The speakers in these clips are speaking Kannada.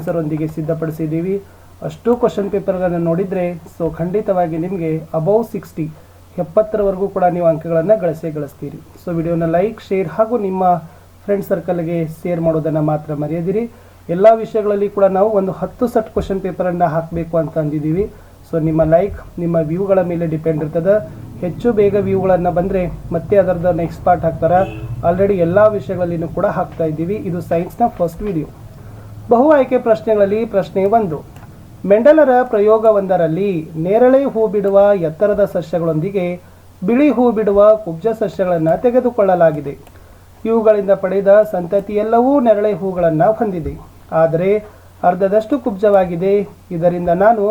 ಆನ್ಸರೊಂದಿಗೆ ಸಿದ್ಧಪಡಿಸಿದ್ದೀವಿ. ಅಷ್ಟು ಕ್ವಶನ್ ಪೇಪರ್ಗಳನ್ನು ನೋಡಿದರೆ ಸೊ ಖಂಡಿತವಾಗಿ ನಿಮಗೆ ಅಬೌವ್ ಸಿಕ್ಸ್ಟಿ ಎಪ್ಪತ್ತರವರೆಗೂ ಕೂಡ ನೀವು ಅಂಕಗಳನ್ನು ಗಳಿಸೇ ಗಳಿಸ್ತೀರಿ. ಸೊ ವಿಡಿಯೋನ ಲೈಕ್ ಶೇರ್ ಹಾಗೂ ನಿಮ್ಮ ಫ್ರೆಂಡ್ ಸರ್ಕಲ್ಗೆ ಶೇರ್ ಮಾಡೋದನ್ನು ಮಾತ್ರ ಮರೆಯದಿರಿ. ಎಲ್ಲ ವಿಷಯಗಳಲ್ಲಿ ಕೂಡ ನಾವು ಒಂದು ಹತ್ತು ಸೆಟ್ ಕ್ವಶನ್ ಪೇಪರನ್ನು ಹಾಕಬೇಕು ಅಂತ ಅಂದಿದ್ದೀವಿ. ಸೊ ನಿಮ್ಮ ಲೈಕ್ ನಿಮ್ಮ ವ್ಯೂಗಳ ಮೇಲೆ ಡಿಪೆಂಡ್ ಇರ್ತದೆ. ಹೆಚ್ಚು ಬೇಗ ವ್ಯೂಗಳನ್ನು ಬಂದರೆ ಮತ್ತೆ ಅದರದ್ದು ನೆಕ್ಸ್ಟ್ ಪಾರ್ಟ್ ಹಾಕ್ತಾರೆ. ಆಲ್ರೆಡಿ ಎಲ್ಲ ವಿಷಯಗಳಲ್ಲಿನೂ ಕೂಡ ಹಾಕ್ತಾ ಇದ್ದೀವಿ. ಇದು ಸೈನ್ಸ್ನ ಫಸ್ಟ್ ವಿಡಿಯೋ ಬಹು ಆಯ್ಕೆ ಪ್ರಶ್ನೆಗಳಲ್ಲಿ ಪ್ರಶ್ನೆ ಒಂದು. ಮೆಂಡಲರ ಪ್ರಯೋಗವೊಂದರಲ್ಲಿ ನೇರಳೆ ಹೂ ಬಿಡುವ ಎತ್ತರದ ಸಸ್ಯಗಳೊಂದಿಗೆ ಬಿಳಿ ಹೂ ಬಿಡುವ ಕುಬ್ಜ ಸಸ್ಯಗಳನ್ನು ತೆಗೆದುಕೊಳ್ಳಲಾಗಿದೆ. ಇವುಗಳಿಂದ ಪಡೆದ ಸಂತತಿಯೆಲ್ಲವೂ ನೆರಳೆ ಹೂಗಳನ್ನು ಹೊಂದಿದೆ. ಆದರೆ ಅರ್ಧದಷ್ಟು ಕುಬ್ಜವಾಗಿದೆ. ಇದರಿಂದ ನಾನು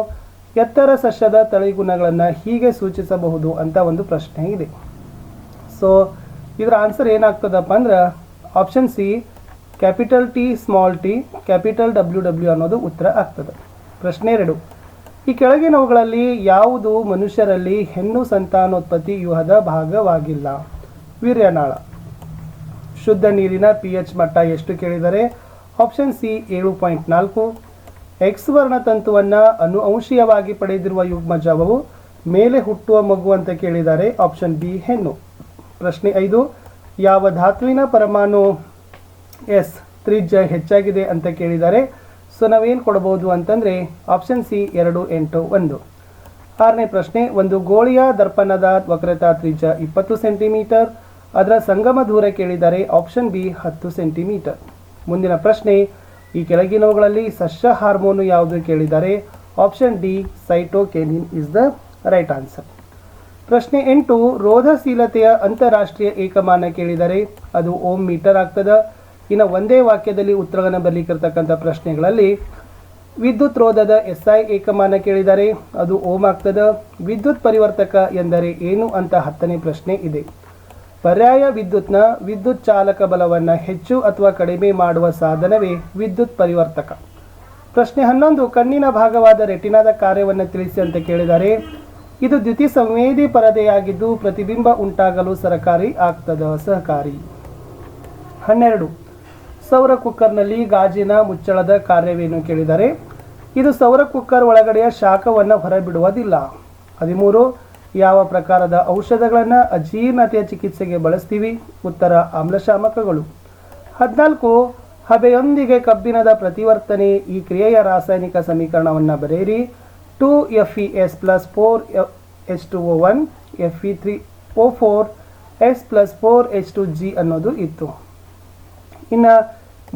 ಎತ್ತರ ಸಸ್ಯದ ತಳಿಗುಣಗಳನ್ನು ಹೀಗೆ ಸೂಚಿಸಬಹುದು ಅಂತ ಒಂದು ಪ್ರಶ್ನೆ ಇದೆ. ಸೊ ಇದರ ಆನ್ಸರ್ ಏನಾಗ್ತದಪ್ಪ ಅಂದ್ರೆ option C capital T, small T, capital W W ಅನ್ನೋದು ಉತ್ತರ ಆಗ್ತದೆ. ಪ್ರಶ್ನೆ ಎರಡು. ಈ ಕೆಳಗಿನವುಗಳಲ್ಲಿ ಯಾವುದು ಮನುಷ್ಯರಲ್ಲಿ ಹೆಣ್ಣು ಸಂತಾನೋತ್ಪತ್ತಿ ವ್ಯೂಹದ ಭಾಗವಾಗಿಲ್ಲ? ವೀರ್ಯನಾಳ. ಶುದ್ಧ ನೀರಿನ ಪಿ ಎಚ್ ಮಟ್ಟ ಎಷ್ಟು ಕೇಳಿದರೆ? ಆಪ್ಷನ್ ಸಿ, ಏಳು ಪಾಯಿಂಟ್ ನಾಲ್ಕು. ಎಕ್ಸ್ ವರ್ಣತಂತುವನ್ನು ಅನುವಂಶೀಯವಾಗಿ ಪಡೆದಿರುವ ಯುಗ್ಮಜಾವವು ಮೇಲೆ ಹುಟ್ಟುವ ಮಗು ಅಂತ ಕೇಳಿದ್ದಾರೆ ಆಪ್ಷನ್ ಬಿ, ಹೆಣ್ಣು. ಪ್ರಶ್ನೆ ಐದು. ಯಾವ ಧಾತುವಿನ ಪರಮಾಣು ಎಸ್ ತ್ರಿಜ್ಯ ಹೆಚ್ಚಾಗಿದೆ ಅಂತ ಕೇಳಿದ್ದಾರೆ. ಸೊ ನಾವೇನು ಕೊಡಬಹುದು ಅಂತಂದರೆ ಆಪ್ಷನ್ ಸಿ ಎರಡು, ಎಂಟು, ಒಂದು. ಆರನೇ ಪ್ರಶ್ನೆ, ಒಂದು ಗೋಳಿಯ ದರ್ಪಣದ ವಕ್ರತಾ ತ್ರಿಜ್ಯ ಇಪ್ಪತ್ತು ಸೆಂಟಿಮೀಟರ್. ಅದರ ಸಂಗಮ ದೂರ ಕೇಳಿದ್ದಾರೆ ಆಪ್ಷನ್ ಬಿ ಹತ್ತು ಸೆಂಟಿಮೀಟರ್. ಮುಂದಿನ ಪ್ರಶ್ನೆ, ಈ ಕೆಳಗಿನವುಗಳಲ್ಲಿ ಸಸ್ಯ ಹಾರ್ಮೋನು ಯಾವುದು ಕೇಳಿದ್ದಾರೆ option D cytokinin is the right answer ಪ್ರಶ್ನೆ ಎಂಟು, ರೋಧಶೀಲತೆಯ ಅಂತಾರಾಷ್ಟ್ರೀಯ ಏಕಮಾನ ಕೇಳಿದರೆ ಅದು ಓಮ್ ಮೀಟರ್ ಆಗ್ತದ. ಇನ್ನು ಒಂದೇ ವಾಕ್ಯದಲ್ಲಿ ಉತ್ತರವನ್ನು ಬರಲಿಕ್ಕಿರ್ತಕ್ಕಂಥ ಪ್ರಶ್ನೆಗಳಲ್ಲಿ, ವಿದ್ಯುತ್ ರೋಧದ ಎಸ್ ಐ ಏಕಮಾನ ಕೇಳಿದರೆ ಅದು ಓಮ್ ಆಗ್ತದ? ವಿದ್ಯುತ್ ಪರಿವರ್ತಕ ಎಂದರೆ ಏನು? ಅಂತ ಹತ್ತನೇ ಪ್ರಶ್ನೆ ಇದೆ. ಪರ್ಯಾಯ ವಿದ್ಯುತ್ನ ವಿದ್ಯುತ್ ಚಾಲಕ ಬಲವನ್ನು ಹೆಚ್ಚು ಅಥವಾ ಕಡಿಮೆ ಮಾಡುವ ಸಾಧನವೇ ವಿದ್ಯುತ್ ಪರಿವರ್ತಕ. ಪ್ರಶ್ನೆ ಹನ್ನೊಂದು, ಕಣ್ಣಿನ ಭಾಗವಾದ ರೆಟಿನಾದ ಕಾರ್ಯವನ್ನು ತಿಳಿಸಿ ಅಂತ ಕೇಳಿದ್ದಾರೆ ಇದು ದ್ಯುತಿ ಸಂವೇದಿ ಪರದೆಯಾಗಿದ್ದು ಪ್ರತಿಬಿಂಬ ಉಂಟಾಗಲು ಸರಕಾರಿ ಆಗ್ತದ? ಸಹಕಾರಿ. ಹನ್ನೆರಡು ಸೌರ ಕುಕ್ಕರ್ನಲ್ಲಿ ಗಾಜಿನ ಮುಚ್ಚಳದ ಕಾರ್ಯವೇನು ಕೇಳಿದರೆ, ಇದು ಸೌರ ಕುಕ್ಕರ್ ಒಳಗಡೆಯ ಶಾಖವನ್ನು ಹೊರಬಿಡುವುದಿಲ್ಲ. ಹದಿಮೂರು, ಯಾವ ಪ್ರಕಾರದ ಔಷಧಗಳನ್ನು ಅಜೀರ್ಣತೆಯ ಚಿಕಿತ್ಸೆಗೆ ಬಳಸ್ತೀವಿ? ಉತ್ತರ, ಆಮ್ಲಶಾಮಕಗಳು. ಹದಿನಾಲ್ಕು, ಹಬೆಯೊಂದಿಗೆ ಕಬ್ಬಿಣದ ಪ್ರತಿವರ್ತನೆ, ಈ ಕ್ರಿಯೆಯ ರಾಸಾಯನಿಕ ಸಮೀಕರಣವನ್ನು ಬರೆಯಿರಿ. Two F E S plus four H two O one F E three O four, S plus four H two G ಅನ್ನೋದು ಇತ್ತು. ಇನ್ನು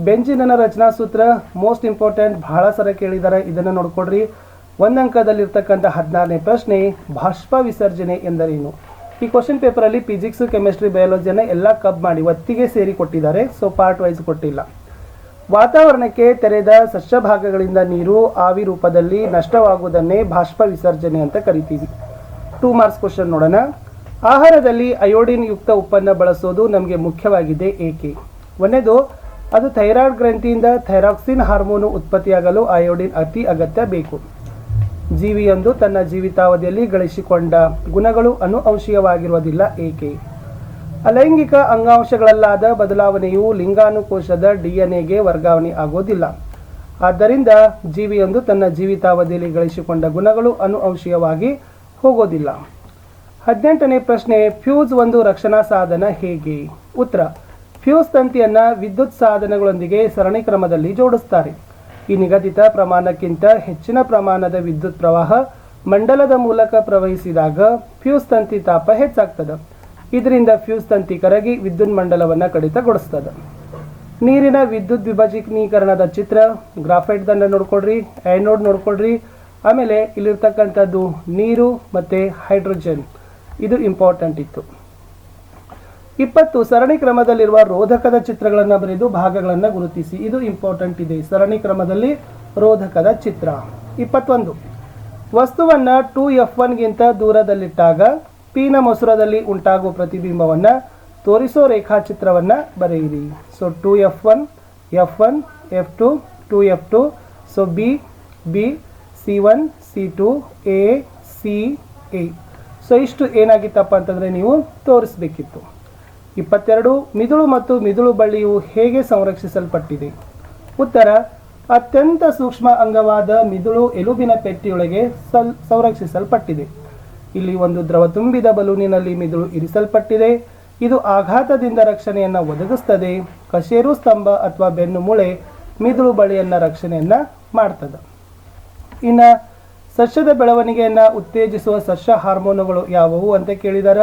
ಬೆಂಜಿನ ರಚನಾ ಸೂತ್ರ ಮೋಸ್ಟ್ ಇಂಪಾರ್ಟೆಂಟ್ ಬಹಳ ಸರ ಕೇಳಿದ್ದಾರೆ ಇದನ್ನು ನೋಡ್ಕೊಡ್ರಿ ಒಂದು ಅಂಕದಲ್ಲಿರ್ತಕ್ಕಂಥ ಹದಿನಾರನೇ ಪ್ರಶ್ನೆ ಬಾಷ್ಪ ವಿಸರ್ಜನೆ ಎಂದರೇನು? ಈ ಕ್ವಶನ್ ಪೇಪರಲ್ಲಿ ಫಿಸಿಕ್ಸ್ ಕೆಮಿಸ್ಟ್ರಿ ಬಯಾಲಜಿಯನ್ನು ಎಲ್ಲ ಕಬ್ ಮಾಡಿ, ಒತ್ತಿಗೆ ಸೇರಿ ಕೊಟ್ಟಿದ್ದಾರೆ ಸೊ ಪಾರ್ಟ್ ವೈಸ್ ಕೊಟ್ಟಿಲ್ಲ. ವಾತಾವರಣಕ್ಕೆ ತೆರೆದ ಸಸ್ಯ ಭಾಗಗಳಿಂದ ನೀರು, ಆವಿ ರೂಪದಲ್ಲಿ ನಷ್ಟವಾಗುವುದನ್ನೇ ಬಾಷ್ಪ ವಿಸರ್ಜನೆ ಅಂತ ಕರಿತೀವಿ. ಟೂ ಮಾರ್ಕ್ಸ್ ಕ್ವಶನ್ ನೋಡೋಣ. ಆಹಾರದಲ್ಲಿ ಅಯೋಡಿನ್ ಯುಕ್ತ ಉಪ್ಪನ್ನ ಬಳಸೋದು ನಮಗೆ ಮುಖ್ಯವಾಗಿದೆ, ಏಕೆ? ಒಂದನೇದು ಅದು ಥೈರಾಯ್ಡ್ ಗ್ರಂಥಿಯಿಂದ ಥೈರಾಕ್ಸಿನ್ ಹಾರ್ಮೋನು ಉತ್ಪತ್ತಿಯಾಗಲು ಅಯೋಡಿನ್ ಅತಿ ಅಗತ್ಯ ಬೇಕು. ಜೀವಿಯೊಂದು ತನ್ನ ಜೀವಿತಾವಧಿಯಲ್ಲಿ ಗಳಿಸಿಕೊಂಡ ಗುಣಗಳು ಅನುವಂಶೀಯವಾಗಿರುವುದಿಲ್ಲ ಏಕೆ? ಅಲೈಂಗಿಕ ಅಂಗಾಂಶಗಳಲ್ಲಾದ ಬದಲಾವಣೆಯು ಲಿಂಗಾನುಕೋಶದ ಡಿಎನ್ಎಗೆ ವರ್ಗಾವಣೆ ಆಗೋದಿಲ್ಲ ಆದ್ದರಿಂದ ಜೀವಿಯೊಂದು ತನ್ನ ಜೀವಿತಾವಧಿಯಲ್ಲಿ ಗಳಿಸಿಕೊಂಡ ಗುಣಗಳು ಅನುವಂಶೀಯವಾಗಿ ಹೋಗೋದಿಲ್ಲ ಹದಿನೆಂಟನೇ ಪ್ರಶ್ನೆ, ಫ್ಯೂಸ್ ಒಂದು ರಕ್ಷಣಾ ಸಾಧನ ಹೇಗೆ? ಉತ್ತರ ಫ್ಯೂಸ್ ತಂತಿಯನ್ನು ವಿದ್ಯುತ್ ಸಾಧನಗಳೊಂದಿಗೆ ಸರಣಿ ಕ್ರಮದಲ್ಲಿ ಜೋಡಿಸ್ತಾರೆ. ಈ ನಿಗದಿತ ಪ್ರಮಾಣಕ್ಕಿಂತ ಹೆಚ್ಚಿನ ಪ್ರಮಾಣದ ವಿದ್ಯುತ್ ಪ್ರವಾಹ ಮಂಡಲದ ಮೂಲಕ ಪ್ರವಹಿಸಿದಾಗ ಫ್ಯೂಸ್ ತಂತಿ ತಾಪ ಹೆಚ್ಚಾಗ್ತದೆ. ಇದರಿಂದ ಫ್ಯೂಸ್ ತಂತಿ ಕರಗಿ ವಿದ್ಯುತ್ ಮಂಡಲವನ್ನು ಕಡಿತಗೊಳಿಸ್ತದೆ. ನೀರಿನ ವಿದ್ಯುತ್ ವಿಭಜನೀಕರಣದ ಚಿತ್ರ, ಗ್ರಾಫೈಟ್ ದಂಡ ನೋಡ್ಕೊಡ್ರಿ ಆ್ಯನೋಡ್ ನೋಡ್ಕೊಡ್ರಿ ಆಮೇಲೆ ಇಲ್ಲಿರ್ತಕ್ಕಂಥದ್ದು ನೀರು ಮತ್ತು ಹೈಡ್ರೋಜನ್. ಇದು ಇಂಪಾರ್ಟೆಂಟ್ ಇತ್ತು. ಇಪ್ಪತ್ತು ಸರಣಿ ಕ್ರಮದಲ್ಲಿರುವ ರೋಧಕದ ಚಿತ್ರಗಳನ್ನು ಬರೆದು ಭಾಗಗಳನ್ನು ಗುರುತಿಸಿ. ಇದು ಇಂಪಾರ್ಟೆಂಟ್ ಇದೆ. ಸರಣಿ ಕ್ರಮದಲ್ಲಿ ರೋಧಕದ ಚಿತ್ರ. ಇಪ್ಪತ್ತೊಂದು. ವಸ್ತುವನ್ನು ಟು ಎಫ್ ಒನ್ಗಿಂತ ದೂರದಲ್ಲಿಟ್ಟಾಗ ಪೀನ ಮೊಸರದಲ್ಲಿ ಉಂಟಾಗುವ ಪ್ರತಿಬಿಂಬವನ್ನು ತೋರಿಸೋ ರೇಖಾಚಿತ್ರವನ್ನು ಬರೆಯಿರಿ. So two F one F one F two two F two so B B C one C two A C A so ಇಷ್ಟು ಏನಾಗಿತ್ತಪ್ಪ ಅಂತಂದರೆ ನೀವು ತೋರಿಸ್ಬೇಕಿತ್ತು. ಇಪ್ಪತ್ತೆರಡು, ಮಿದುಳು ಮತ್ತು ಮಿದುಳು ಬಳ್ಳಿಯು ಹೇಗೆ ಸಂರಕ್ಷಿಸಲ್ಪಟ್ಟಿದೆ? ಉತ್ತರ, ಅತ್ಯಂತ ಸೂಕ್ಷ್ಮ ಅಂಗವಾದ ಮಿದುಳು ಎಲುಬಿನ ಪೆಟ್ಟಿಯೊಳಗೆ ಸಲ್, ಸಂರಕ್ಷಿಸಲ್ಪಟ್ಟಿದೆ. ಇಲ್ಲಿ ಒಂದು ದ್ರವ ತುಂಬಿದ ಬಲೂನಿನಲ್ಲಿ ಮಿದುಳು ಇರಿಸಲ್ಪಟ್ಟಿದೆ. ಇದು ಆಘಾತದಿಂದ ರಕ್ಷಣೆಯನ್ನು ಒದಗಿಸ್ತದೆ. ಕಶೇರು ಸ್ತಂಭ ಅಥವಾ ಬೆನ್ನು ಮೂಳೆ ಮಿದುಳು ಬಳಿಯನ್ನ ರಕ್ಷಣೆಯನ್ನ ಮಾಡ್ತದೆ. ಇನ್ನು, ಸಸ್ಯದ ಬೆಳವಣಿಗೆಯನ್ನು ಉತ್ತೇಜಿಸುವ ಸಸ್ಯ ಹಾರ್ಮೋನುಗಳು ಯಾವುವು ಅಂತ ಕೇಳಿದಾರ?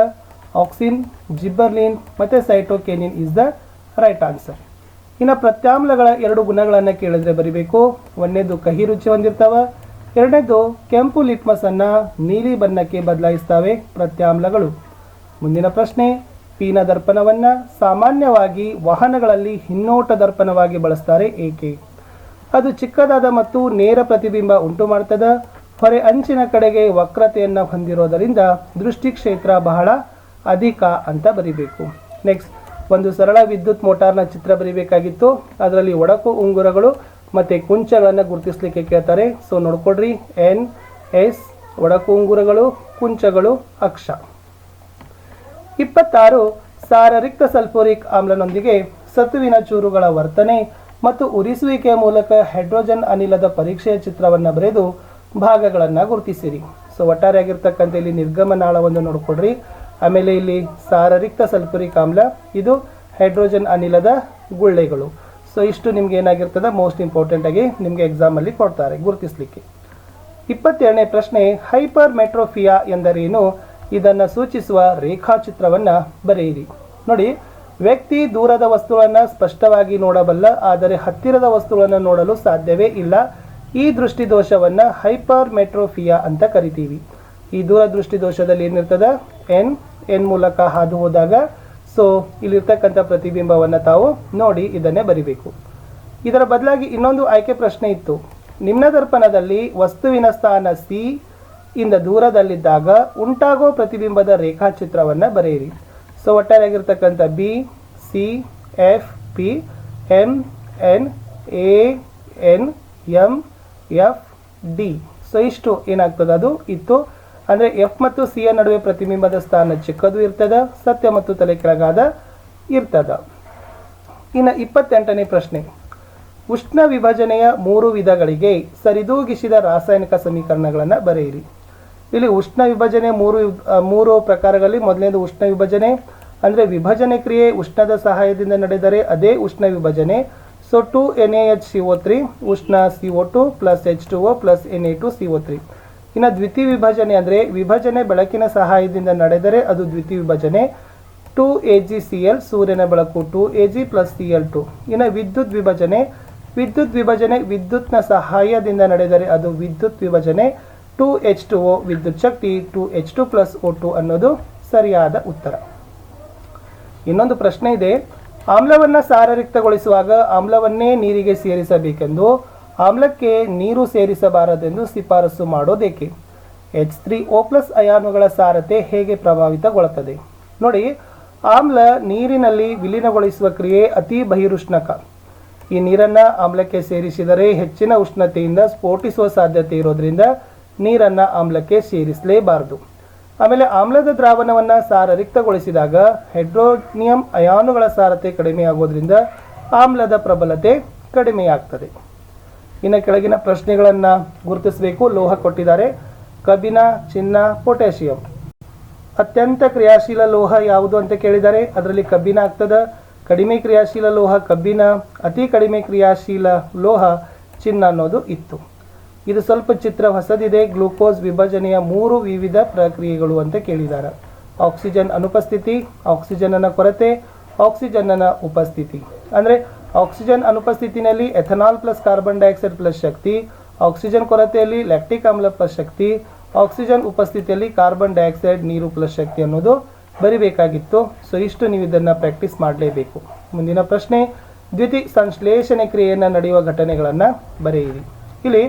ಆಕ್ಸಿನ್, ಜಿಬ್ಬರ್ಲಿನ್ ಮತ್ತು cytokinin is the right answer ಇನ್ನು ಪ್ರತ್ಯಾಮ್ಲಗಳ ಎರಡು ಗುಣಗಳನ್ನು ಕೇಳಿದ್ರೆ ಬರಿಬೇಕು. ಒಂದನೇದು ಕಹಿ ರುಚಿ ಹೊಂದಿರ್ತಾವೆ, ಎರಡನೇದು ಕೆಂಪು ಲಿಟ್ಮಸ್ ಅನ್ನ ನೀಲಿ ಬಣ್ಣಕ್ಕೆ ಬದಲಾಯಿಸ್ತವೆ ಪ್ರತ್ಯಾಮ್ಲಗಳು. ಮುಂದಿನ ಪ್ರಶ್ನೆ, ಪೀನ ದರ್ಪಣವನ್ನು ಸಾಮಾನ್ಯವಾಗಿ ವಾಹನಗಳಲ್ಲಿ ಹಿನ್ನೋಟ ದರ್ಪಣವಾಗಿ ಬಳಸ್ತಾರೆ ಏಕೆ? ಅದು ಚಿಕ್ಕದಾದ ಮತ್ತು ನೇರ ಪ್ರತಿಬಿಂಬ ಉಂಟು ಮಾಡ್ತದೆ, ಹೊರೆ ಅಂಚಿನ ಕಡೆಗೆ ವಕ್ರತೆಯನ್ನು ಹೊಂದಿರೋದರಿಂದ ದೃಷ್ಟಿಕ್ಷೇತ್ರ ಬಹಳ ಅಧಿಕ ಅಂತ ಬರಿಬೇಕು. ನೆಕ್ಸ್ಟ್ ಒಂದು ಸರಳ ವಿದ್ಯುತ್ ಮೋಟಾರ್ನ ಚಿತ್ರ ಬರಿಬೇಕಾಗಿತ್ತು. ಅದರಲ್ಲಿ ಒಡಕು ಉಂಗುರಗಳು ಮತ್ತು ಕುಂಚಗಳನ್ನು ಗುರುತಿಸಲಿಕ್ಕೆ ಕೇಳ್ತಾರೆ. ಸೊ ನೋಡ್ಕೊಡ್ರಿ ಎನ್ ಎಸ್ ಒಡಕು ಉಂಗುರಗಳು, ಕುಂಚಗಳು, ಅಕ್ಷ. ಇಪ್ಪತ್ತಾರು ಸಾರರಿಕ್ತ ಸಲ್ಫೋರಿಕ್ ಆಮ್ಲನೊಂದಿಗೆ ಸತುವಿನ ಚೂರುಗಳ ವರ್ತನೆ ಮತ್ತು ಉರಿಸುವಿಕೆಯ ಮೂಲಕ ಹೈಡ್ರೋಜನ್ ಅನಿಲದ ಪರೀಕ್ಷೆಯ ಚಿತ್ರವನ್ನು ಬರೆದು ಭಾಗಗಳನ್ನು ಗುರುತಿಸಿರಿ. ಸೊ ಒಟ್ಟಾರೆಯಾಗಿರ್ತಕ್ಕಂಥ ಇಲ್ಲಿ ನಿರ್ಗಮನಾಳವನ್ನು ನೋಡ್ಕೊಡ್ರಿ ಆಮೇಲೆ ಇಲ್ಲಿ ಸಾರರಿಕ್ತ ಸಲ್ಫುರಿಕ್ ಆಮ್ಲ, ಇದು ಹೈಡ್ರೋಜನ್ ಅನಿಲದ ಗುಳ್ಳೆಗಳು. ಸೊ ಇಷ್ಟು ನಿಮ್ಗೆ ಏನಾಗಿರ್ತದೆ? ಮೋಸ್ಟ್ ಇಂಪಾರ್ಟೆಂಟ್ ಆಗಿ ನಿಮಗೆ ಎಕ್ಸಾಮಲ್ಲಿ ಕೊಡ್ತಾರೆ, ಗುರುತಿಸ್ಲಿಕ್ಕೆ. ಇಪ್ಪತ್ತೆರಡನೇ ಪ್ರಶ್ನೆ ಹೈಪರ್ ಮೆಟ್ರೋಫಿಯಾ ಎಂದರೇನು? ಇದನ್ನು ಸೂಚಿಸುವ ರೇಖಾಚಿತ್ರವನ್ನು ಬರೆಯಿರಿ. ನೋಡಿ, ವ್ಯಕ್ತಿ ದೂರದ ವಸ್ತುಗಳನ್ನು ಸ್ಪಷ್ಟವಾಗಿ ನೋಡಬಲ್ಲ, ಆದರೆ ಹತ್ತಿರದ ವಸ್ತುಗಳನ್ನು ನೋಡಲು ಸಾಧ್ಯವೇ ಇಲ್ಲ. ಈ ದೃಷ್ಟಿದೋಷವನ್ನು ಹೈಪರ್ ಮೆಟ್ರೋಫಿಯಾ ಅಂತ ಕರಿತೀವಿ. ಈ ದೂರದೃಷ್ಟಿ ದೋಷದಲ್ಲಿ ಏನಿರ್ತದೆ? ಎನ್ ಎನ್ ಮೂಲಕ ಹಾದು ಹೋದಾಗ ಸೊ ಇಲ್ಲಿರ್ತಕ್ಕಂಥ ಪ್ರತಿಬಿಂಬವನ್ನು ತಾವು ನೋಡಿ ಇದನ್ನೇ ಬರಿಬೇಕು. ಇದರ ಬದಲಾಗಿ ಇನ್ನೊಂದು ಆಯ್ಕೆ ಪ್ರಶ್ನೆ ಇತ್ತು. ನಿಮ್ನ ದರ್ಪಣದಲ್ಲಿ ವಸ್ತುವಿನ ಸ್ಥಾನ ಸಿ ಇಂದ ದೂರದಲ್ಲಿದ್ದಾಗ ಉಂಟಾಗೋ ಪ್ರತಿಬಿಂಬದ ರೇಖಾಚಿತ್ರವನ್ನು ಬರೆಯಿರಿ. So ಒಟ್ಟಾರೆಯಾಗಿರ್ತಕ್ಕಂಥ B, C, F, P, M, N, A, N, M, F, D. So ಇಷ್ಟು ಏನಾಗ್ತದೆ ಅದು? ಇತ್ತು. ಅಂದರೆ ಎಫ್ ಮತ್ತು ಸಿ ಯ ನಡುವೆ ಪ್ರತಿಬಿಂಬದ ಸ್ಥಾನ ಚಿಕ್ಕದು ಇರ್ತದ, ಸತ್ಯ ಮತ್ತು ತಲೆ ಕೆಳಗಾದ ಇರ್ತದ. ಇನ್ನು ಇಪ್ಪತ್ತೆಂಟನೇ ಪ್ರಶ್ನೆ. ಉಷ್ಣ ವಿಭಜನೆಯ ಮೂರು ವಿಧಗಳಿಗೆ ಸರಿದೂಗಿಸಿದ ರಾಸಾಯನಿಕ ಸಮೀಕರಣಗಳನ್ನು ಬರೆಯಿರಿ. ಇಲ್ಲಿ ಉಷ್ಣ ವಿಭಜನೆ ಮೂರು ಮೂರು ಪ್ರಕಾರಗಳಲ್ಲಿ ಮೊದಲನೇದು ಉಷ್ಣ ವಿಭಜನೆ, ಅಂದರೆ ವಿಭಜನೆ ಕ್ರಿಯೆ ಉಷ್ಣದ ಸಹಾಯದಿಂದ ನಡೆದರೆ ಅದೇ ಉಷ್ಣ ವಿಭಜನೆ. So two N A H C O three ಉಷ್ಣ C O two plus H two O plus N A two C O three ಇನ್ನು ದ್ವಿತೀಯ ವಿಭಜನೆ ಅಂದರೆ ವಿಭಜನೆ ಬೆಳಕಿನ ಸಹಾಯದಿಂದ ನಡೆದರೆ ಅದು ದ್ವಿತೀಯ ವಿಭಜನೆ. Two A G C L ಸೂರ್ಯನ ಬೆಳಕು two A G plus C L two. ಇನ್ನು ವಿದ್ಯುತ್ ವಿಭಜನೆ. ವಿದ್ಯುತ್ ವಿಭಜನೆ ವಿದ್ಯುತ್ನ ಸಹಾಯದಿಂದ ನಡೆದರೆ ಅದು ವಿದ್ಯುತ್ ವಿಭಜನೆ. ಟು ಎಚ್ ಟು ಒ ವಿದ್ಯುತ್ ಶಕ್ತಿ, two H two plus O two ಅನ್ನೋದು ಸರಿಯಾದ ಉತ್ತರ. ಇನ್ನೊಂದು ಪ್ರಶ್ನೆ ಇದೆ. ಆಮ್ಲವನ್ನು ಸಾರರಿಕ್ತಗೊಳಿಸುವಾಗ ಆಮ್ಲವನ್ನೇ ನೀರಿಗೆ ಸೇರಿಸಬೇಕೆಂದು ಆಮ್ಲಕ್ಕೆ ನೀರು ಸೇರಿಸಬಾರದೆಂದು ಶಿಫಾರಸು ಮಾಡೋದೇಕೆ? ಎಚ್ ತ್ರೀ ಓ ಪ್ಲಸ್ ಅಯಾನುಗಳ ಸಾರತೆ ಹೇಗೆ ಪ್ರಭಾವಿತಗೊಳ್ಳುತ್ತದೆ? ನೋಡಿ, ಆಮ್ಲ ನೀರಿನಲ್ಲಿ ವಿಲೀನಗೊಳಿಸುವ ಕ್ರಿಯೆ ಅತಿ ಬಹಿರುಷ್ಣಕ. ಈ ನೀರನ್ನು ಆಮ್ಲಕ್ಕೆ ಸೇರಿಸಿದರೆ ಹೆಚ್ಚಿನ ಉಷ್ಣತೆಯಿಂದ ಸ್ಫೋಟಿಸುವ ಸಾಧ್ಯತೆ ಇರೋದ್ರಿಂದ ನೀರನ್ನು ಆಮ್ಲಕ್ಕೆ ಸೇರಿಸಲೇಬಾರದು. ಆಮೇಲೆ ಆಮ್ಲದ ದ್ರಾವಣವನ್ನು ಸಾರರಿಕ್ತಗೊಳಿಸಿದಾಗ ಹೈಡ್ರೋನಿಯಂ ಅಯಾನುಗಳ ಸಾರತೆ ಕಡಿಮೆಯಾಗೋದ್ರಿಂದ ಆಮ್ಲದ ಪ್ರಬಲತೆ ಕಡಿಮೆಯಾಗ್ತದೆ. ಇನ್ನು ಕೆಳಗಿನ ಪ್ರಶ್ನೆಗಳನ್ನು ಗುರುತಿಸಬೇಕು, ಲೋಹ ಕೊಟ್ಟಿದ್ದಾರೆ. ಕಬ್ಬಿನ, ಚಿನ್ನ, ಪೊಟ್ಯಾಷಿಯಂ. ಅತ್ಯಂತ ಕ್ರಿಯಾಶೀಲ ಲೋಹ ಯಾವುದು ಅಂತ ಕೇಳಿದ್ದಾರೆ ಅದರಲ್ಲಿ ಕಬ್ಬಿಣ ಆಗ್ತದ. ಕಡಿಮೆ ಕ್ರಿಯಾಶೀಲ ಲೋಹ ಕಬ್ಬಿಣ ಅತಿ ಕಡಿಮೆ ಕ್ರಿಯಾಶೀಲ ಲೋಹ, ಚಿನ್ನ ಅನ್ನೋದು ಇತ್ತು. ಇದು ಸ್ವಲ್ಪ ಚಿತ್ರ ಹೊಸದಿದೆ. ಗ್ಲೂಕೋಸ್ ವಿಭಜನೆಯ ಮೂರು ವಿವಿಧ ಪ್ರಕ್ರಿಯೆಗಳು ಅಂತ ಕೇಳಿದ್ದಾರೆ ಆಕ್ಸಿಜನ್ ಅನುಪಸ್ಥಿತಿ, ಆಕ್ಸಿಜನ್ನ ಕೊರತೆ, ಆಕ್ಸಿಜನ್ನ ಉಪಸ್ಥಿತಿ. ಅಂದರೆ oxygen ಅನುಪಸ್ಥಿತಿನಲ್ಲಿ ethanol plus carbon dioxide plus ಶಕ್ತಿ, ಆಕ್ಸಿಜನ್ ಕೊರತೆಯಲ್ಲಿ ಲ್ಯಾಕ್ಟಿಕ್ ಆಮ್ಲ ಪ್ಲಸ್ ಶಕ್ತಿ, ಆಕ್ಸಿಜನ್ ಉಪಸ್ಥಿತಿಯಲ್ಲಿ ಕಾರ್ಬನ್ ಡೈಆಕ್ಸೈಡ್ ನೀರು ಪ್ಲಸ್ ಶಕ್ತಿ ಅನ್ನೋದು ಬರಿಬೇಕಾಗಿತ್ತು. ಸೊ ಇಷ್ಟು ನೀವು ಇದನ್ನು ಪ್ರಾಕ್ಟೀಸ್ ಮಾಡಲೇಬೇಕು. ಮುಂದಿನ ಪ್ರಶ್ನೆ ದ್ವಿತಿ ಸಂಶ್ಲೇಷಣೆ ಕ್ರಿಯೆಯನ್ನು ನಡೆಯುವ ಘಟನೆಗಳನ್ನು ಬರೆಯಿರಿ. ಇಲ್ಲಿ,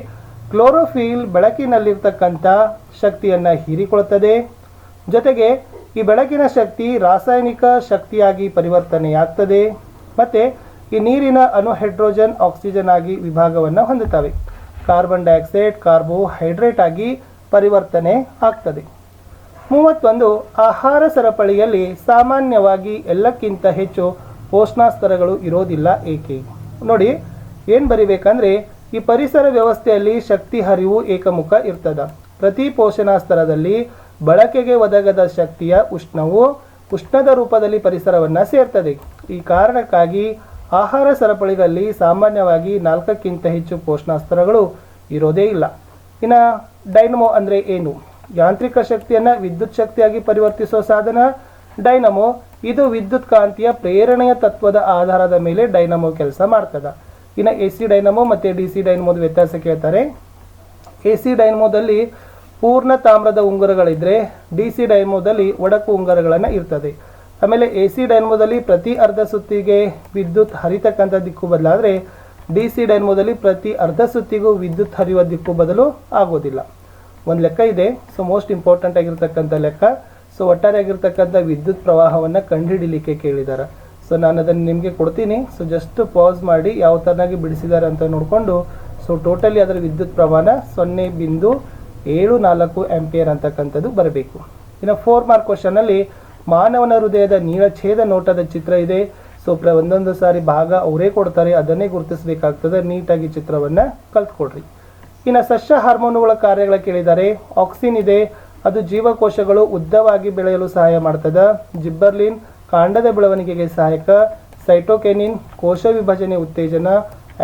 ಕ್ಲೋರೋಫಿಲ್ ಬೆಳಕಿನಲ್ಲಿರ್ತಕ್ಕಂಥ ಶಕ್ತಿಯನ್ನು ಹೀರಿಕೊಳ್ಳುತ್ತದೆ ಜೊತೆಗೆ, ಈ ಬೆಳಕಿನ ಶಕ್ತಿ ರಾಸಾಯನಿಕ ಶಕ್ತಿಯಾಗಿ ಪರಿವರ್ತನೆಯಾಗ್ತದೆ. ಮತ್ತು ಈ ನೀರಿನ ಅಣು ಹೈಡ್ರೋಜನ್ ಆಕ್ಸಿಜನ್ ಆಗಿ ವಿಭಾಗವನ್ನು ಹೊಂದುತ್ತವೆ. ಕಾರ್ಬನ್ ಡೈಆಕ್ಸೈಡ್, ಕಾರ್ಬೋಹೈಡ್ರೇಟ್ ಆಗಿ ಪರಿವರ್ತನೆ ಆಗ್ತದೆ. ಮೂವತ್ತೊಂದು, ಆಹಾರ ಸರಪಳಿಯಲ್ಲಿ ಸಾಮಾನ್ಯವಾಗಿ ಎಲ್ಲಕ್ಕಿಂತ ಹೆಚ್ಚು ಪೋಷಣಾಸ್ತರಗಳು ಇರೋದಿಲ್ಲ ಏಕೆ? ನೋಡಿ, ಏನು ಬರಿಬೇಕಂದ್ರೆ, ಈ ಪರಿಸರ ವ್ಯವಸ್ಥೆಯಲ್ಲಿ ಶಕ್ತಿ ಹರಿವು ಏಕಮುಖ ಇರ್ತದ. ಪ್ರತಿ ಪೋಷಣಾ ಸ್ತರದಲ್ಲಿ ಬಳಕೆಗೆ ಒದಗದ ಶಕ್ತಿಯ ಉಷ್ಣವು ಉಷ್ಣದ ರೂಪದಲ್ಲಿ ಪರಿಸರವನ್ನ ಸೇರ್ತದೆ. ಈ ಕಾರಣಕ್ಕಾಗಿ ಆಹಾರ ಸರಪಳಿಗಳಲ್ಲಿ ಸಾಮಾನ್ಯವಾಗಿ ನಾಲ್ಕಕ್ಕಿಂತ ಹೆಚ್ಚು ಪೋಷಣಾಸ್ತ್ರಗಳು ಇರೋದೇ ಇಲ್ಲ. ಇನ್ನು ಡೈನಮೋ ಅಂದರೆ ಏನು? ಯಾಂತ್ರಿಕ ಶಕ್ತಿಯನ್ನು ವಿದ್ಯುತ್ ಶಕ್ತಿಯಾಗಿ ಪರಿವರ್ತಿಸುವ ಸಾಧನ. ಡೈನಮೋ, ಇದು ವಿದ್ಯುತ್ ಕಾಂತಿಯ ಪ್ರೇರಣೆಯ ತತ್ವದ ಆಧಾರದ ಮೇಲೆ ಡೈನಮೋ ಕೆಲಸ ಮಾಡ್ತದೆ. ಇನ್ನು ಎ ಸಿ ಡೈನಮೋ ಮತ್ತು ಡಿ ಸಿ ಡೈನಮೋದ ವ್ಯತ್ಯಾಸ ಕೇಳ್ತಾರೆ. ಎ ಸಿ ಡೈನಮೋದಲ್ಲಿ ಪೂರ್ಣ ತಾಮ್ರದ ಉಂಗುರಗಳಿದ್ರೆ ಡಿ ಸಿ ಡೈನಮೋದಲ್ಲಿ ಒಡಕು ಉಂಗುರಗಳನ್ನು ಇರ್ತದೆ. ಆಮೇಲೆ ಎ ಸಿ ಡೈನ್ಮೋದಲ್ಲಿ ಪ್ರತಿ ಅರ್ಧ ಸುತ್ತಿಗೆ ವಿದ್ಯುತ್ ಹರಿತಕ್ಕಂಥ ದಿಕ್ಕು ಬದಲಾದರೆ ಡಿ ಸಿ ಡೈನ್ಮೋದಲ್ಲಿ ಪ್ರತಿ ಅರ್ಧ ಸುತ್ತಿಗೂ ವಿದ್ಯುತ್ ಹರಿಯುವ ದಿಕ್ಕು ಬದಲು ಆಗೋದಿಲ್ಲ. ಒಂದು ಲೆಕ್ಕ ಇದೆ. ಸೊ ಮೋಸ್ಟ್ ಇಂಪಾರ್ಟೆಂಟ್ ಆಗಿರ್ತಕ್ಕಂಥ ಲೆಕ್ಕ. ಸೊ ಒಟ್ಟಾರೆಯಾಗಿರ್ತಕ್ಕಂಥ ವಿದ್ಯುತ್ ಪ್ರವಾಹವನ್ನು ಕಂಡುಹಿಡಿಲಿಕ್ಕೆ ಕೇಳಿದ್ದಾರೆ ಸೊ ನಾನು ಅದನ್ನು ನಿಮಗೆ ಕೊಡ್ತೀನಿ. ಸೊ ಜಸ್ಟ್ ಪಾಸ್ ಮಾಡಿ ಯಾವ ಥರನಾಗಿ ಬಿಡಿಸಿದ್ದಾರೆ ಅಂತ ನೋಡಿಕೊಂಡು. ಸೊ ಟೋಟಲಿ ಅದರ ವಿದ್ಯುತ್ ಪ್ರಮಾಣ ಸೊನ್ನೆ ಬಿಂದು ಏಳು ನಾಲ್ಕು ಎಂಪಿಯರ್ ಅಂತಕ್ಕಂಥದ್ದು ಬರಬೇಕು. ಇನ್ನು ಫೋರ್ ಮಾರ್ಕ್ ಕ್ವಶನಲ್ಲಿ ಮಾನವನ ಹೃದಯದ ನೀಳಛೇದ ನೋಟದ ಚಿತ್ರ ಇದೆ. ಸೊ ಪ್ರ ಒಂದೊಂದು ಸಾರಿ ಭಾಗ ಅವರೇ ಕೊಡ್ತಾರೆ, ಅದನ್ನೇ ಗುರುತಿಸಬೇಕಾಗ್ತದೆ. ನೀಟಾಗಿ ಚಿತ್ರವನ್ನು ಕಲ್ತ್ಕೊಡ್ರಿ. ಇನ್ನು ಸಸ್ಯ ಹಾರ್ಮೋನುಗಳ ಕಾರ್ಯಗಳ ಕೇಳಿದರೆ. ಆಕ್ಸಿನ್ ಇದೆ. ಅದು ಜೀವಕೋಶಗಳು ಉದ್ದವಾಗಿ ಬೆಳೆಯಲು ಸಹಾಯ ಮಾಡ್ತದ. ಜಿಬ್ಬರ್ಲಿನ್, ಕಾಂಡದ ಬೆಳವಣಿಗೆಗೆ ಸಹಾಯಕ. ಸೈಟೋಕೆನಿನ್, ಕೋಶ ವಿಭಜನೆ ಉತ್ತೇಜನ.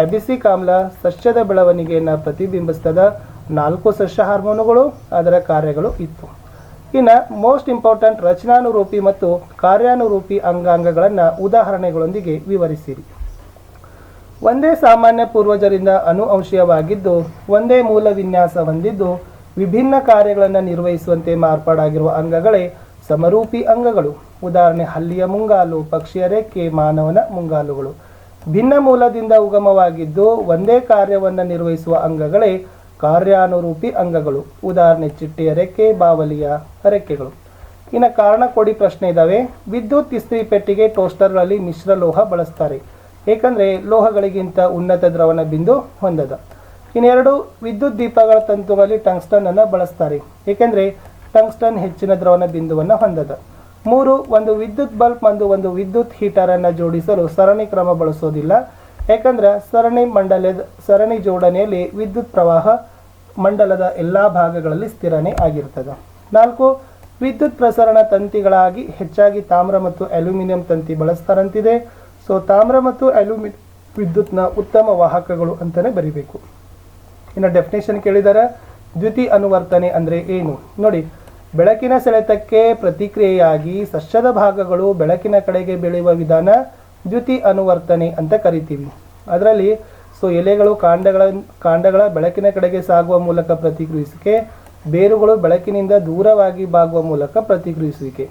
ಅಬಿಸಿಕ್ ಆಮ್ಲ ಸಸ್ಯದ ಬೆಳವಣಿಗೆಯನ್ನು ಪ್ರತಿಬಿಂಬಿಸ್ತದ. ನಾಲ್ಕು ಸಸ್ಯ ಹಾರ್ಮೋನುಗಳು ಅದರ ಕಾರ್ಯಗಳು ಇತ್ತು. ಇನ್ನು ಮೋಸ್ಟ್ ಇಂಪಾರ್ಟೆಂಟ್ ರಚನಾನುರೂಪಿ ಮತ್ತು ಕಾರ್ಯಾನುರೂಪಿ ಅಂಗಾಂಗಗಳನ್ನು ಉದಾಹರಣೆಗಳೊಂದಿಗೆ ವಿವರಿಸಿರಿ. ಒಂದೇ ಸಾಮಾನ್ಯ ಪೂರ್ವಜರಿಂದ ಅನುವಂಶೀಯವಾಗಿದ್ದು ಒಂದೇ ಮೂಲ ವಿನ್ಯಾಸ ಹೊಂದಿದ್ದು, ವಿಭಿನ್ನ ಕಾರ್ಯಗಳನ್ನು ನಿರ್ವಹಿಸುವಂತೆ ಮಾರ್ಪಾಡಾಗಿರುವ ಅಂಗಗಳೇ ಸಮರೂಪಿ ಅಂಗಗಳು. ಉದಾಹರಣೆ ಹಲ್ಲಿಯ ಮುಂಗಾಲು, ಪಕ್ಷಿಯ ರೆಕ್ಕೆ, ಮಾನವನ ಮುಂಗಾಲುಗಳು. ಭಿನ್ನ ಮೂಲದಿಂದ ಉಗಮವಾಗಿದ್ದು, ಒಂದೇ ಕಾರ್ಯವನ್ನು ನಿರ್ವಹಿಸುವ ಅಂಗಗಳೇ ಕಾರ್ಯಾನುರೂಪಿ ಅಂಗಗಳು. ಉದಾಹರಣೆ, ಚಿಟ್ಟೆಯ ರೆಕ್ಕೆ, ಬಾವಲಿಯ ರೆಕ್ಕೆಗಳು. ಇನ್ನು ಕಾರಣ ಕೊಡಿ ಪ್ರಶ್ನೆ ಇದ್ದಾವೆ ವಿದ್ಯುತ್ ಇಸ್ತ್ರಿ ಪೆಟ್ಟಿಗೆ ಟೋಸ್ಟರ್ಗಳಲ್ಲಿ ಮಿಶ್ರ ಲೋಹ ಬಳಸ್ತಾರೆ. ಏಕೆಂದರೆ ಲೋಹಗಳಿಗಿಂತ ಉನ್ನತ ದ್ರವಣ ಬಿಂದು ಹೊಂದದ. ಇನ್ನೆರಡು, ವಿದ್ಯುತ್ ದೀಪಗಳ ತಂತುಗಳಲ್ಲಿ ಟಂಗ್ಸ್ಟನ್ ಅನ್ನು ಬಳಸ್ತಾರೆ. ಏಕೆಂದರೆ ಟಂಗ್ಸ್ಟನ್ ಹೆಚ್ಚಿನ ದ್ರವಣ ಬಿಂದುವನ್ನು ಹೊಂದದ. ಮೂರು, ಒಂದು ವಿದ್ಯುತ್ ಬಲ್ಬ್ ಮತ್ತು ಒಂದು ವಿದ್ಯುತ್ ಹೀಟರ್ ಅನ್ನು ಜೋಡಿಸಲು ಸರಣಿ ಕ್ರಮ ಬಳಸೋದಿಲ್ಲ. ಯಾಕಂದ್ರೆ ಸರಣಿ ಮಂಡಲದ, ಸರಣಿ ಜೋಡಣೆಯಲ್ಲಿ ವಿದ್ಯುತ್ ಪ್ರವಾಹ ಮಂಡಲದ ಎಲ್ಲ ಭಾಗಗಳಲ್ಲಿ ಸ್ಥಿರನೇ ಆಗಿರ್ತದೆ. ನಾಲ್ಕು, ವಿದ್ಯುತ್ ಪ್ರಸರಣ ತಂತಿಗಳಾಗಿ ಹೆಚ್ಚಾಗಿ ತಾಮ್ರ ಮತ್ತು ಅಲ್ಯೂಮಿನಿಯಂ ತಂತಿ ಬಳಸ್ತಾರಂತಿದೆ. ಸೊ ತಾಮ್ರ ಮತ್ತು ಅಲ್ಯೂಮಿ, ವಿದ್ಯುತ್ನ ಉತ್ತಮ ವಾಹಕಗಳು ಅಂತಲೇ ಬರಿಬೇಕು. ಇನ್ನು ಡೆಫಿನೇಷನ್ ಕೇಳಿದರೆ, ದ್ಯುತಿ ಅನುವರ್ತನೆ ಅಂದರೆ ಏನು? ನೋಡಿ, ಬೆಳಕಿನ ಸೆಳೆತಕ್ಕೆ ಪ್ರತಿಕ್ರಿಯೆಯಾಗಿ ಸಸ್ಯದ ಭಾಗಗಳು ಬೆಳಕಿನ ಕಡೆಗೆ ಬೆಳೆಯುವ ವಿಧಾನ ದ್ಯುತಿ ಅನುವರ್ತನೆ ಅಂತ ಕರಿತೀವಿ. ಅದರಲ್ಲಿ ಸೊ ಎಲೆಗಳು ಕಾಂಡಗಳ ಕಾಂಡಗಳ ಬೆಳಕಿನ ಕಡೆಗೆ ಸಾಗುವ ಮೂಲಕ ಪ್ರತಿಕ್ರಿಯಿಸುವಿಕೆ, ಬೇರುಗಳು ಬೆಳಕಿನಿಂದ ದೂರವಾಗಿ ಬಾಗುವ ಮೂಲಕ ಪ್ರತಿಕ್ರಿಯಿಸುವಿಕೆ.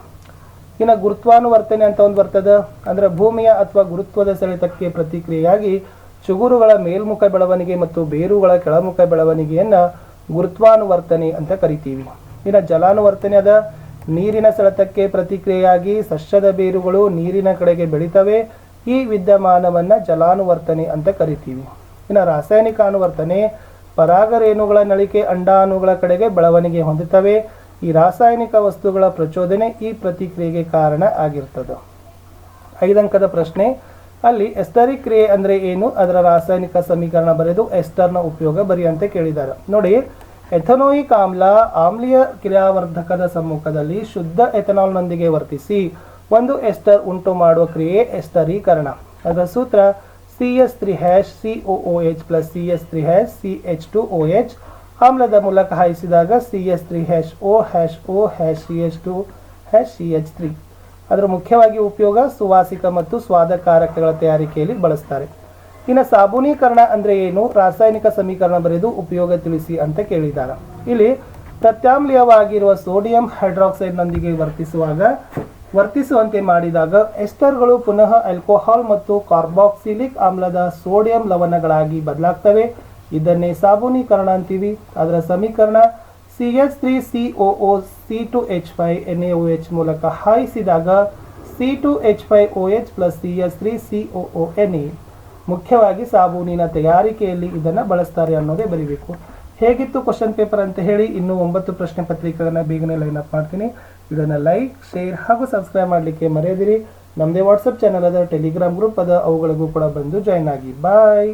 ಇನ್ನು ಗುರುತ್ವಾನುವರ್ತನೆ ಅಂತ ಒಂದು ಬರ್ತದೆ? ಅಂದ್ರೆ ಭೂಮಿಯ ಅಥವಾ ಗುರುತ್ವದ ಸೆಳೆತಕ್ಕೆ ಪ್ರತಿಕ್ರಿಯೆಯಾಗಿ ಚುಗುರುಗಳ ಮೇಲ್ಮುಖ ಬೆಳವಣಿಗೆ ಮತ್ತು ಬೇರುಗಳ ಕೆಳಮುಖ ಬೆಳವಣಿಗೆಯನ್ನ ಗುರುತ್ವಾನುವರ್ತನೆ ಅಂತ ಕರಿತೀವಿ. ಇನ್ನು ಜಲಾನುವರ್ತನೆ ಅದ. ನೀರಿನ ಸೆಳೆತಕ್ಕೆ ಪ್ರತಿಕ್ರಿಯೆಯಾಗಿ ಸಸ್ಯದ ಬೇರುಗಳು ನೀರಿನ ಕಡೆಗೆ ಬೆಳಿತವೆ. ಈ ವಿದ್ಯಮಾನವನ್ನ ಜಲಾನುವರ್ತನೆ ಅಂತ ಕರಿತೀವಿ. ಇನ್ನು ರಾಸಾಯನಿಕ ಅನುವರ್ತನೆ, ಪರಾಗರೇಣುಗಳ ನಳಿಕೆ ಅಂಡಾಣುಗಳ ಕಡೆಗೆ ಬೆಳವಣಿಗೆ ಹೊಂದುತ್ತವೆ. ಈ ರಾಸಾಯನಿಕ ವಸ್ತುಗಳ ಪ್ರಚೋದನೆ ಈ ಪ್ರತಿಕ್ರಿಯೆಗೆ ಕಾರಣ ಆಗಿರ್ತದೆ. ಐದಂಕದ ಪ್ರಶ್ನೆ, ಅಲ್ಲಿ ಎಸ್ತರಿ ಕ್ರಿಯೆ ಅಂದ್ರೆ ಏನು? ಅದರ ರಾಸಾಯನಿಕ ಸಮೀಕರಣ ಬರೆದು ಎಸ್ಟರ್ನ ಉಪಯೋಗ ಬರಿ ಅಂತ ಕೇಳಿದ್ದಾರೆ ನೋಡಿ, ಎಥನೋಯಿಕ್ ಆಮ್ಲ ಆಮ್ಲೀಯ ಕ್ರಿಯಾವರ್ಧಕದ ಸಮ್ಮುಖದಲ್ಲಿ ಶುದ್ಧ ಎಥನಾಲ್ನೊಂದಿಗೆ ವರ್ತಿಸಿ ಒಂದು ಎಸ್ಟರ್ ಉಂಟು ಮಾಡುವ ಕ್ರಿಯೆ ಎಸ್ಟರೀಕರಣ ಅದರ ಸೂತ್ರ C S three hash C O H plus C S three hash C H two O H ಆಮ್ಲದ ಮೂಲಕ ಹಾಯಿಸಿದಾಗ C S three hash O hash O hash C H two hash C H three ಅದರ ಮುಖ್ಯವಾಗಿ ಉಪಯೋಗ ಸುವಾಸಿಕ ಮತ್ತು ಸ್ವಾದಕಾರಕಗಳ ತಯಾರಿಕೆಯಲ್ಲಿ ಬಳಸ್ತಾರೆ. ಇನ್ನು ಸಾಬೂನೀಕರಣ ಅಂದರೆ ಏನು? ರಾಸಾಯನಿಕ ಸಮೀಕರಣ ಬರೆದು ಉಪಯೋಗ ತಿಳಿಸಿ ಅಂತ ಕೇಳಿದ್ದಾರೆ. ಇಲ್ಲಿ ಪ್ರತ್ಯಾಮ್ಲೀಯವಾಗಿರುವ ಸೋಡಿಯಂ ಹೈಡ್ರಾಕ್ಸೈಡ್ನೊಂದಿಗೆ ವರ್ತಿಸುವಾಗ ವರ್ತಿಸುವಂತೆ ಮಾಡಿದಾಗ ಎಸ್ಟರ್ಗಳು ಪುನಃ ಆಲ್ಕೋಹಾಲ್ ಮತ್ತು ಕಾರ್ಬಾಕ್ಸಿಲಿಕ್ ಆಮ್ಲದ ಸೋಡಿಯಂ ಲವಣಗಳಾಗಿ ಬದಲಾಗ್ತವೆ. ಇದನ್ನೇ ಸಾಬೂನೀಕರಣ ಅಂತೀವಿ. ಅದರ ಸಮೀಕರಣ C H three C O O C two H five N A O H ಮೂಲಕ ಹಾಯಿಸಿದಾಗ C two H five O H plus C H three C O O N A. ಮುಖ್ಯವಾಗಿ ಸಾಬೂನಿನ ತಯಾರಿಕೆಯಲ್ಲಿ ಇದನ್ನು ಬಳಸ್ತಾರೆ ಅನ್ನೋದೇ ಬರೀಬೇಕು. ಹೇಗಿತ್ತು ಕ್ವಶನ್ ಪೇಪರ್ ಅಂತ ಹೇಳಿ ಇನ್ನೂ ಒಂಬತ್ತು ಪ್ರಶ್ನೆ ಪತ್ರಿಕೆಗಳನ್ನು ಬೇಗನೆ ಲೈನ್ ಅಪ್ ಮಾಡ್ತೀನಿ. ಇದನ್ನು ಲೈಕ್ ಶೇರ್ ಹಾಗೂ ಸಬ್ಸ್ಕ್ರೈಬ್ ಮಾಡಲಿಕ್ಕೆ ಮರೆಯದಿರಿ. ನಮ್ಮದೇ ವಾಟ್ಸಪ್ ಚಾನಲ್ ಅದ ಟೆಲಿಗ್ರಾಮ್ ಗ್ರೂಪ್ ಅದ, ಅವುಗಳಿಗೂ ಕೂಡ ಬಂದು ಜಾಯ್ನ್ ಆಗಿ. ಬಾಯ್